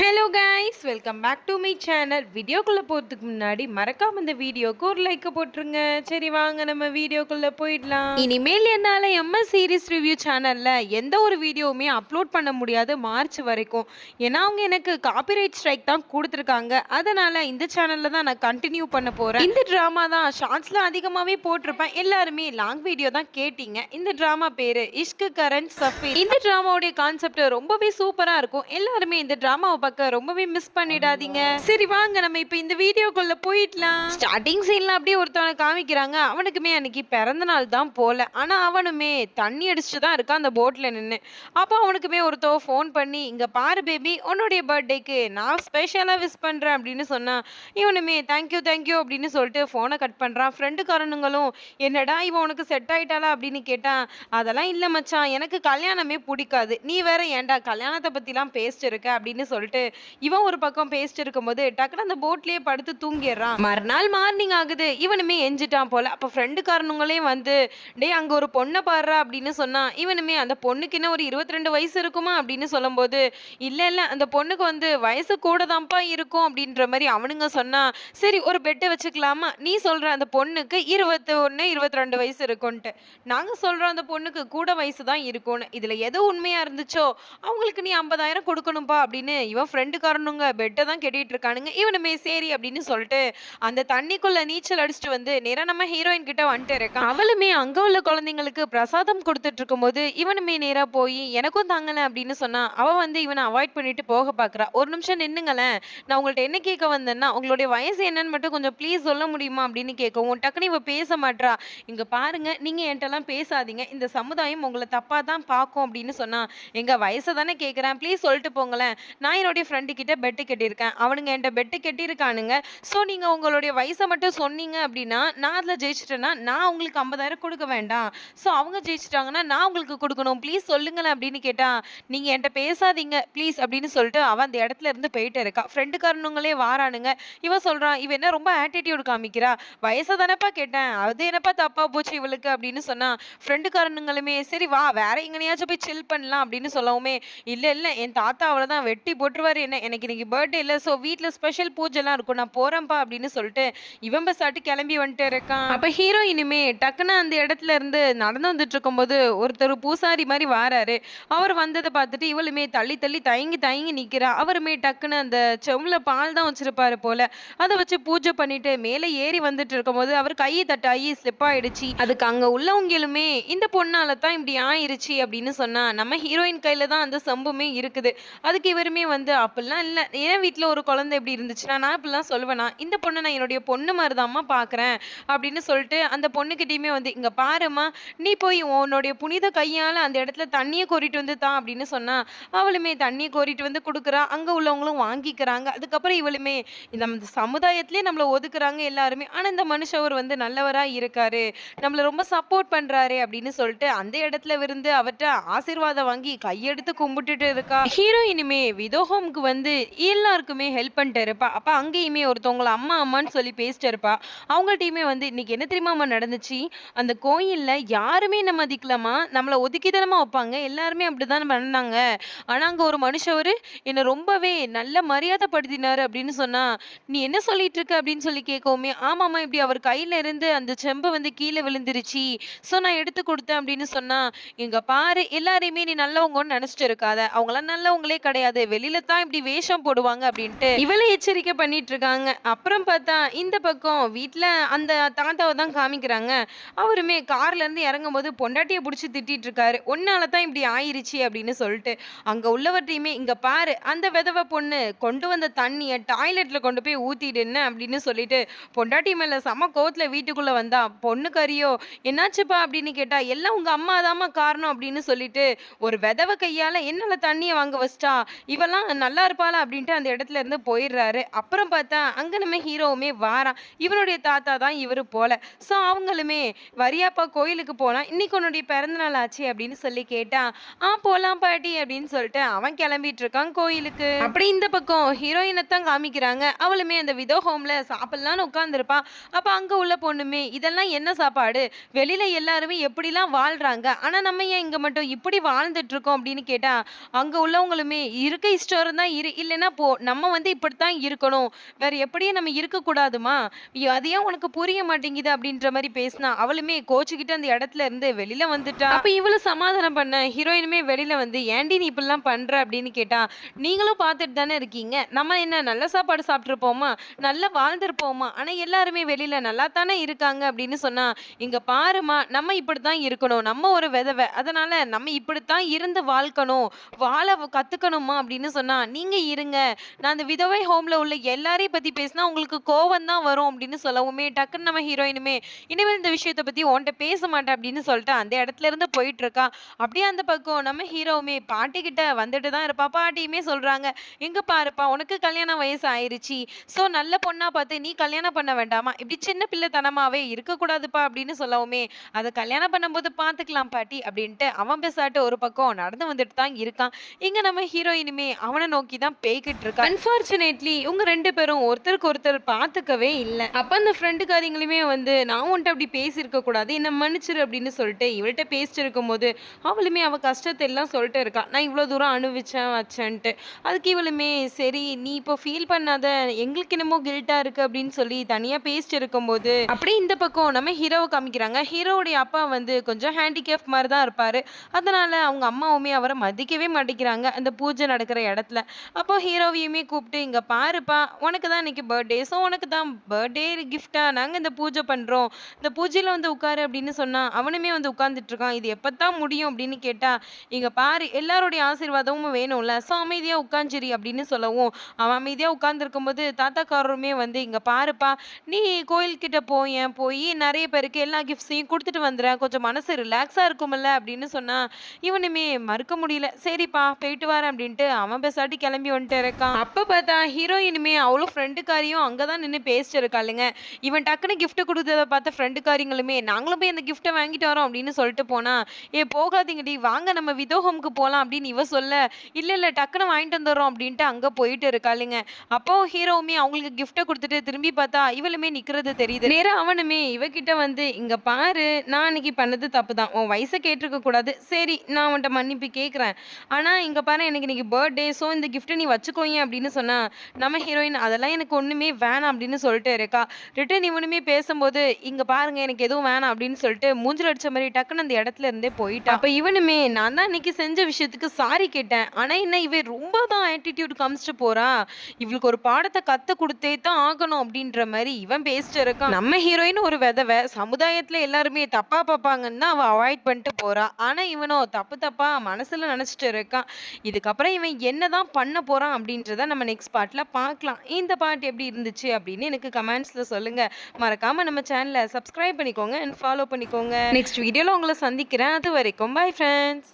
Hello guys welcome back to my channel வீடியோக்குள்ளே போகிறதுக்கு முன்னாடி மறக்காம இந்த வீடியோக்கு ஒரு லைக் போட்டுருங்க. சரி வாங்க நம்ம வீடியோக்குள்ளே போயிடலாம். இனிமேல் என்னால் எம்எஸ் சீரிஸ் ரிவ்யூ சேனலில் எந்த ஒரு வீடியோவுமே அப்லோட் பண்ண முடியாது மார்ச் வரைக்கும். ஏன்னா அவங்க எனக்கு காப்பிரைட் ஸ்ட்ரைக் தான் கொடுத்துருக்காங்க. அதனால் இந்த சேனலில் தான் நான் கண்டினியூ பண்ண போகிறேன் இந்த ட்ராமா தான் ஷார்ட்ஸ்லாம் அதிகமாகவே போட்டிருப்பேன். எல்லாருமே லாங் வீடியோ தான் கேட்டீங்க. இந்த ட்ராமா பேர் இஷ்கு கரண் சஃபி இந்த ட்ராமாவுடைய கான்செப்ட் ரொம்பவே சூப்பராக இருக்கும். எல்லாருமே இந்த ட்ராமாவை பார்க்க ரொம்பவே மிஸ் பண்ணிடாதீங்க. சரி வாங்க நம்ம இப்போ இந்த வீடியோக்குள்ள போயிடலாம். ஸ்டார்டிங் சீன்ல அப்படியே ஒருத்தவனை காமிக்கிறாங்க. அவனுக்குமே அன்னைக்கு பிறந்த நாள் தான் போல. ஆனா அவனுமே தண்ணி அடிச்சுட்டு தான் இருக்கான் அந்த போட்ல நின்று அப்போ அவனுக்குமே ஒருத்தவ ஃபோன் பண்ணி இங்க பாரு பேபி உன்னுடைய பர்த்டேக்கு நான் ஸ்பெஷலா விஷ் பண்றேன் அப்படின்னு சொன்னா இவனுமே தேங்க்யூ தேங்க்யூ அப்படின்னு சொல்லிட்டு ஃபோனை கட் பண்றான். ஃப்ரெண்டுக்காரனுங்களும் என்னடா இவன் உனக்கு செட் ஆயிட்டாளா? அப்படின்னு கேட்டான். அதெல்லாம் இல்ல மச்சான். எனக்கு கல்யாணமே பிடிக்காது. நீ வேற ஏன்டா கல்யாணத்தை பத்திலாம் பேசிட்டு இருக்க? அப்படின்னு சொல்லிட்டு இவன் ஒரு பக்கம் பேசிட்டு இருக்கும்போது டக்குனு அந்த போட்லயே படுத்து தூங்கிடுறான். மறுநாள் மார்னிங் ஆகுது. இவனுமே எஞ்சிட்டான் போல. அப்ப ஃப்ரெண்டுக்காரனுங்களே வந்து டேய் அங்க ஒரு பொண்ணை பாடுறா அப்படின்னு சொன்னா இவனுமே அந்த பொண்ணுக்கு என்ன ஒரு இருபத்தி ரெண்டு வயசு இருக்குமா அப்படின்னு சொல்லும்போது இல்ல இல்ல அந்த பொண்ணுக்கு வந்து வயசு கூட தான்ப்பா இருக்கும் அப்படின்ற மாதிரி அவனுங்க சொன்னா சரி ஒரு பெட்டை வச்சுக்கலாமா? நீ சொல்ற அந்த பொண்ணுக்கு இருபத்தி ஒன்று இருபத்தி ரெண்டு வயசு இருக்கும்ன்ட்டு நாங்க சொல்றோம் அந்த பொண்ணுக்கு கூட வயசு தான் இருக்கும்னு. இதுல எது உண்மையா இருந்துச்சோ அவங்களுக்கு நீ ஐம்பதாயிரம் கொடுக்கணும்ப்பா அப்படின்னு இவன் ஃப்ரெண்டுக்காரனுங்க பெட்டை தான் கெட்டிட்டு இருக்கானுங்க இவனுமே சரி அப்படின்னு சொல்லிட்டு அந்த தண்ணிக்குள்ள நீச்சல் அடிச்சுட்டு வந்து நேராக நம்ம ஹீரோயின் கிட்ட வந்துட்டு இருக்கான். அவளுமே அங்க உள்ள குழந்தைங்களுக்கு பிரசாதம் கொடுத்துட்டு இருக்கும்போது இவனுமே நேரா போய் எனக்கும் தாங்கல அப்படின்னு சொன்னா அவ வந்து இவனை அவாய்ட் பண்ணிட்டு போக பாக்குறா. ஒரு நிமிஷம் நின்னுங்களேன் நான் உங்கள்ட்ட என்ன கேட்க வந்தேன்னா உங்களுடைய வயசு என்னன்னு மட்டும் கொஞ்சம் ப்ளீஸ் சொல்ல முடியுமா? அப்படின்னு கேட்கவும் டக்குனு இவ பேச மாட்றா. இங்க பாருங்க நீங்க என்கிட்டலாம் பேசாதீங்க. இந்த சமுதாயம் உங்களை தப்பா தான் பார்க்கும் அப்படின்னு சொன்னா எங்க வயசை தானே கேட்குறேன் ப்ளீஸ் சொல்லிட்டு போங்களேன். நான் என்னுடைய ஃப்ரெண்டு கிட்ட பெட்டு கட்டியிருக்கேன். அவனுங்க என்கிட்ட பெட்டு கட்டியிருக்கானுங்க. ஸோ நீங்கள் உங்களுடைய வயசை மட்டும் சொன்னீங்க அப்படின்னா நான் அதில் ஜெயிச்சிட்டேன்னா நான் உங்களுக்கு ஐம்பதாயிரம் கொடுக்க வேண்டாம். ஸோ அவங்க ஜெயிச்சிட்டாங்கன்னா நான் உங்களுக்கு கொடுக்கணும். ப்ளீஸ் சொல்லுங்களேன் அப்படின்னு கேட்டால் நீங்கள் என்கிட்ட பேசாதீங்க. ப்ளீஸ் அப்படின்னு சொல்லிட்டு அவன் அந்த இடத்துல இருந்து போயிட்டு இருக்கா. ஃப்ரெண்டுக்காரனுங்களே வாரானுங்க. இவன் சொல்கிறான் இவன் என்ன ரொம்ப ஆட்டிடியூட் காமிக்கிறா? வயசை தானப்பா கேட்டேன். அது என்னப்பா தப்பா போச்சு இவளுக்கு? அப்படின்னு சொன்னால் ஃப்ரெண்டுக்காரனுங்களுமே சரி வா வேற எங்கனையாச்சும் போய் சில் பண்ணலாம் அப்படின்னு சொல்லவுமே இல்லை இல்லை என் தாத்தா அவளை தான் வெட்டி போட்டு போட்டுருவாரு என்ன எனக்கு இன்னைக்கு பர்த்டே இல்ல ஸோ வீட்டில் ஸ்பெஷல் பூஜைலாம் இருக்கும் நான் போறேன்ப்பா அப்படின்னு சொல்லிட்டு இவன் பஸ்ஸாட்டு கிளம்பி வந்துட்டு இருக்கான். அப்ப ஹீரோயினுமே டக்குன்னு அந்த இடத்துல இருந்து நடந்து வந்துட்டு இருக்கும்போது ஒருத்தர் பூசாரி மாதிரி வாராரு. அவர் வந்ததை பார்த்துட்டு இவளுமே தள்ளி தள்ளி தயங்கி தயங்கி நிக்கிறா. அவருமே டக்குன்னு அந்த செம்ல பால் தான் வச்சிருப்பாரு போல. அதை வச்சு பூஜை பண்ணிட்டு மேலே ஏறி வந்துட்டு இருக்கும்போது அவர் கையை தட்டாயி ஸ்லிப் ஆயிடுச்சு. அதுக்கு அங்க உள்ளவங்களுமே இந்த பொண்ணால தான் இப்படி ஆயிருச்சு அப்படின்னு சொன்னா நம்ம ஹீரோயின் கையில தான் அந்த சம்புமே இருக்குது. அதுக்கு இவருமே வந்து அப்படிலாம் இல்லை. ஏன் வீட்டில் ஒரு குழந்தை இப்படி இருந்துச்சுன்னா நான் இப்படிலாம் சொல்லுவேனா இந்த பொண்ணை நான் என்னுடைய பொண்ணு மாதிரி தாம்மா பார்க்குறேன் அப்படின்னு சொல்லிட்டு அந்த பொண்ணுக்கிட்டேயுமே வந்து இங்கே பாரும்மா நீ போய் உன்னுடைய புனித கையால் அந்த இடத்துல தண்ணியை கோரிட்டு வந்து தான் அப்படின்னு சொன்னா அவளுமே தண்ணியை கோரிட்டு வந்து கொடுக்குறா. அங்கே உள்ளவங்களும் வாங்கிக்கிறாங்க. அதுக்கப்புறம் இவளுமே இந்த சமுதாயத்திலே நம்மளை ஒதுக்குறாங்க எல்லாருமே. ஆனால் இந்த மனுஷவர் வந்து நல்லவராக இருக்காரு. நம்மளை ரொம்ப சப்போர்ட் பண்ணுறாரு அப்படின்னு சொல்லிட்டு அந்த இடத்துல இருந்து அவர்கிட்ட ஆசீர்வாதம் வாங்கி கையெடுத்து கும்பிட்டுட்டு இருக்கா. ஹீரோயினுமே விதோஹோம்க்கு வந்து எல்லாருக்குமே ஹெல்ப் பண்ணிட்டு இருப்பா அப்போ அங்கேயுமே ஒருத்தவங்கள அம்மா அம்மான்னு சொல்லி பேசிட்டு இருப்பா அவங்கள்ட்டையுமே வந்து இன்னைக்கு என்ன தெரியுமாம்மா நடந்துச்சு? அந்த கோயிலில் யாருமே நம்ம மதிக்கலாமா நம்மளை ஒதுக்கிதனமா வைப்பாங்க. எல்லாருமே அப்படிதான் பண்ணாங்க. ஆனால் அங்கே ஒரு மனுஷவர் என்னை ரொம்பவே நல்ல மரியாதைப்படுத்தினாரு அப்படின்னு சொன்னா நீ என்ன சொல்லிட்டு இருக்க? அப்படின்னு சொல்லி கேட்கவுமே ஆமாம்மா இப்படி அவர் கையில இருந்து அந்த செம்பு வந்து கீழே விழுந்துருச்சு. ஸோ நான் எடுத்து கொடுத்தேன். அப்படின்னு சொன்னா இங்கே பாரு எல்லாரையுமே நீ நல்லவங்கன்னு நினைச்சிட்டு இருக்காத. அவங்களாம் நல்லவங்களே கிடையாது. வெளியில தான் இப்படி வேஷம் போடுவாங்க அப்படின்ட்டு இவளை எச்சரிக்கை பண்ணிட்டு இருக்காங்க அப்புறம் பார்த்தா இந்த பக்கம் வீட்டில் அந்த தாத்தாவை தான் காமிக்கிறாங்க. அவருமே கார்ல இருந்து இறங்கும் போது பொண்டாட்டியை பிடிச்சி திட்டிட்டு இருக்காரு உன்னால தான் இப்படி ஆயிருச்சு அப்படின்னு சொல்லிட்டு அங்க உள்ளவர்ட்டையுமே இங்க பாரு அந்த விதவை பொண்ணு கொண்டு வந்த தண்ணியை டாய்லெட்ல கொண்டு போய் ஊத்திடுன்னு அப்படின்னு சொல்லிட்டு பொண்டாட்டி மேல செம கோவத்துல வீட்டுக்குள்ள வந்தா பொண்ணு கறியோ என்னாச்சுப்பா? அப்படின்னு கேட்டா எல்லாம் உங்க அம்மா தாம்மா காரணம் அப்படின்னு சொல்லிட்டு ஒரு விதவை கையால என்னால தண்ணியை வாங்க வச்சிட்டா இவெல்லாம் நல்லா இருப்பாளா அப்படின்ட்டு அந்த இடத்துல இருந்து போயிடுறாரு. அப்புறம் பார்த்தா அங்கே நம்ம ஹீரோவுமே வாரான். இவனுடைய தாத்தா தான் இவரு போல. ஸோ அவங்களுமே வரியாப்பா கோயிலுக்கு போனால் இன்னைக்கு உன்னுடைய பிறந்த நாள் ஆச்சு அப்படின்னு சொல்லி கேட்டான் ஆ போலாம் பாட்டி அப்படின்னு சொல்லிட்டு அவன் கிளம்பிட்டு இருக்கான் கோயிலுக்கு. அப்படி இந்த பக்கம் ஹீரோயினை தான் காமிக்கிறாங்க. அவளுமே அந்த விதோ ஹோம்ல சாப்பிடலான்னு உட்காந்துருப்பா அப்போ அங்கே உள்ள பொண்ணுமே இதெல்லாம் என்ன சாப்பாடு? வெளியில எல்லாருமே எப்படிலாம் வாழ்றாங்க? ஆனால் நம்ம ஏன் இங்கே மட்டும் இப்படி வாழ்ந்துட்டு இருக்கோம்? அப்படின்னு கேட்டால் அங்கே உள்ளவங்களுமே இருக்க இஷ்டம் வரும் தான் இரு இல்லைன்னா போ நம்ம வந்து இப்படித்தான் இருக்கணும். வேற எப்படியும் நம்ம இருக்கக்கூடாதுமா? ஐயோ, அது ஏன் உனக்கு புரிய மாட்டேங்குது அப்படின்ற மாதிரி பேசினா? அவளுமே கோச்சுக்கிட்டு அந்த இடத்துல இருந்து வெளியில வந்துட்டா. அப்ப இவ்வளவு சமாதானம் பண்ண ஹீரோயினுமே வெளியில வந்து ஏன்டி நீ இப்படிலாம் பண்ற? அப்படின்னு கேட்டா நீங்களும் பார்த்துட்டு தானே இருக்கீங்க. நம்ம என்ன நல்ல சாப்பாடு சாப்பிட்ருப்போமா நல்லா வாழ்ந்திருப்போமா? ஆனா எல்லாருமே வெளியில நல்லா தானே இருக்காங்க? அப்படின்னு சொன்னா இங்க பாருமா நம்ம இப்படித்தான் இருக்கணும். நம்ம ஒரு விதவை. அதனால நம்ம இப்படித்தான் இருந்து வாழ்க்கணும். வாழ கத்துக்கணுமா அப்படின்னு சொன்னா நீங்க இருங்க. நான் அந்த விதவை ஹோம்ல உள்ள எல்லாரையும் பத்தி பேசினா உங்களுக்கு கோவம் தான் வரும் அப்படின்னு சொல்லவுமே டக்குன்னு நம்ம ஹீரோயினுமே இனிமேல் இந்த விஷயத்தை பத்தி உன்கிட்ட பேச மாட்டேன் அப்படின்னு சொல்லிட்டு அந்த இடத்துல இருந்து போயிட்டு இருக்கா. அப்படியே அந்த பக்கம் நம்ம ஹீரோவுமே பாட்டி கிட்ட வந்துட்டு தான் இருப்பா. பாட்டியுமே சொல்றாங்க எங்க பாருப்பா உனக்கு கல்யாணம் வயசு ஆயிருச்சு. சோ நல்ல பொண்ணா பார்த்து நீ கல்யாணம் பண்ண வேண்டாமா? இப்படி சின்ன பிள்ளைத்தனமாவே இருக்கக்கூடாதுப்பா அப்படின்னு சொல்லவுமே அதை கல்யாணம் பண்ணும்போது பார்த்துக்கலாம் பாட்டி அப்படின்ட்டு அவன் பேசாட்டு ஒரு பக்கம் நடந்து வந்துட்டு தான் இருக்கான். இங்க நம்ம ஹீரோயினுமே அவன் நோக்கி தான் பேய்கிட்டு இருக்கா. அன்பார்ச்சுனேட்லி இவங்க ரெண்டு பேரும் ஒருத்தருக்கு ஒருத்தர் பார்த்துக்கவே இல்லை. அப்ப அந்த ஃப்ரெண்டுக்காரிங்களுமே வந்து நான் உன்ட்ட அப்படி பேசியிருக்க கூடாது என்ன மன்னிச்சிரு அப்படின்னு சொல்லிட்டு இவள்கிட்ட பேசிட்டு இருக்கும்போது அவளுமே அவள் கஷ்டத்தை எல்லாம் சொல்லிட்டு இருக்கா. நான் இவ்வளோ தூரம் அனுபவிச்சேன் வச்சேன்ட்டு. அதுக்கு இவளுமே சரி நீ இப்போ ஃபீல் பண்ணாத எங்களுக்கு என்னமோ கில்ட்டா இருக்கு அப்படின்னு சொல்லி தனியாக பேசிட்டு இருக்கும்போது அப்படியே இந்த பக்கம் நம்ம ஹீரோவை காமிக்கிறாங்க. ஹீரோவுடைய அப்பா வந்து கொஞ்சம் ஹேண்டிகேப் மாதிரி தான் இருப்பாரு. அதனால அவங்க அம்மாவுமே அவரை மதிக்கவே மாட்டேங்கிறாங்க. அந்த பூஜை நடக்கிற இடத்துல அப்போ ஹீரோவையுமே கூப்பிட்டு இங்க பாருப்பா உனக்கு தான் இன்னைக்கு பர்த்டே ஸோ உனக்கு தான் பர்த்டே கிஃப்டாக நாங்க இந்த பூஜை பண்றோம். இந்த பூஜையில வந்து உட்காரு அப்படின்னு சொன்னா அவனுமே வந்து உட்கார்ந்துட்டு இருக்கான் இது எப்பதான் முடியும்? அப்படின்னு கேட்டா இங்க பாரு எல்லாருடைய ஆசீர்வாதமும் வேணும்ல. ஸோ அமைதியா உட்காந்துரி அப்படின்னு சொல்லவும் அவன் அமைதியா உட்காந்துருக்கும் இருக்கும்போது தாத்தாக்காரருமே வந்து இங்க பாருப்பா நீ கோயில்கிட்ட போயேன் போய் நிறைய பேருக்கு எல்லா கிஃப்ட்ஸையும் கொடுத்துட்டு வந்துடுறேன் கொஞ்சம் மனசு ரிலாக்ஸா இருக்கும்ல அப்படின்னு சொன்னா இவனுமே மறுக்க முடியல. சரிப்பா போயிட்டு வரேன் அப்படின்ட்டு அவன் பேசாட்டி கிளம்பி வந்துட்டு இருக்கான் அப்போ பார்த்தா ஹீரோயினுமே அவ்வளோ ஃப்ரெண்டுக்காரியும் அங்கே தான் நின்று பேசிட்டு இருக்காளுங்க. இவன் டக்குன்னு கிஃப்ட் கொடுத்ததை பார்த்த ஃப்ரெண்டுக்காரிங்களுமே நாங்களும் போய் அந்த கிஃப்ட்டை வாங்கிட்டு வரோம் அப்படின்னு சொல்லிட்டு போனா ஏ போகாதீங்கடி வாங்க நம்ம விதோஹம்க்கு போகலாம் அப்படின்னு இவ சொல்ல இல்லை இல்லை டக்குன்னு வாங்கிட்டு வந்துடுறோம் அப்படின்ட்டு அங்கே போயிட்டு இருக்காளுங்க. அப்போ ஹீரோவுமே அவங்களுக்கு கிஃப்ட்டை கொடுத்துட்டு திரும்பி பார்த்தா இவளுமே நிற்கிறது தெரியுது. நேரா அவனுமே இவகிட்ட வந்து இங்கே பாரு நான் அன்னைக்கு பண்ணது தப்பு தான் உன் வயசை கேட்டிருக்க கூடாது. சரி நான் அவன்கிட்ட மன்னிப்பு கேட்குறேன் ஆனால் இங்கே பாரு எனக்கு இன்னைக்கு பர்த்டே ஸோ இந்த கிஃப்ட்டை நீ வச்சுக்கோங்க அப்படின்னு சொன்னால் நம்ம ஹீரோயின் அதெல்லாம் எனக்கு ஒன்றுமே வேணாம் அப்படின்னு சொல்லிட்டு இருக்கா ரிட்டன் இவனுமே பேசும்போது இங்கே பாருங்க எனக்கு எதுவும் வேணாம் அப்படின்னு சொல்லிட்டு மூஞ்சில் அடிச்ச மாதிரி டக்குன்னு அந்த இடத்துல இருந்தே போயிட்டான் அப்போ இவனுமே நான் தான் இன்னைக்கு செஞ்ச விஷயத்துக்கு சாரி கேட்டேன். ஆனால் என்ன இவன் ரொம்ப தான் ஆட்டிடியூட் காமிச்சிட்டு போறா. இவளுக்கு ஒரு பாடத்தை கற்று கொடுத்தே தான் ஆகணும் அப்படின்ற மாதிரி இவன் பேசிட்டு இருக்கான் நம்ம ஹீரோயின் ஒரு விதவை சமுதாயத்தில் எல்லாருமே தப்பா பார்ப்பாங்கன்னு தான் அவள் அவாய்ட் பண்ணிட்டு போறா. ஆனால் இவனோ தப்பு தப்பா மனசுல நினைச்சிட்டு இருக்கான் இதுக்கப்புறம் இவன் என்னதான் பண்ண போறான் அப்படின்றத நம்ம நெக்ஸ்ட் பார்ட்ல பார்க்கலாம். இந்த பார்ட் எப்படி இருந்துச்சு அப்படின்னு எனக்கு கமெண்ட்ஸ்ல சொல்லுங்க. மறக்காம நம்ம சேனலை சப்ஸ்கிரைப் பண்ணிக்கோங்க அண்ட் ஃபாலோ பண்ணிக்கோங்க. நெக்ஸ்ட் வீடியோவில் உங்களை சந்திக்கிறேன். அது வரைக்கும் பை ஃப்ரெண்ட்ஸ்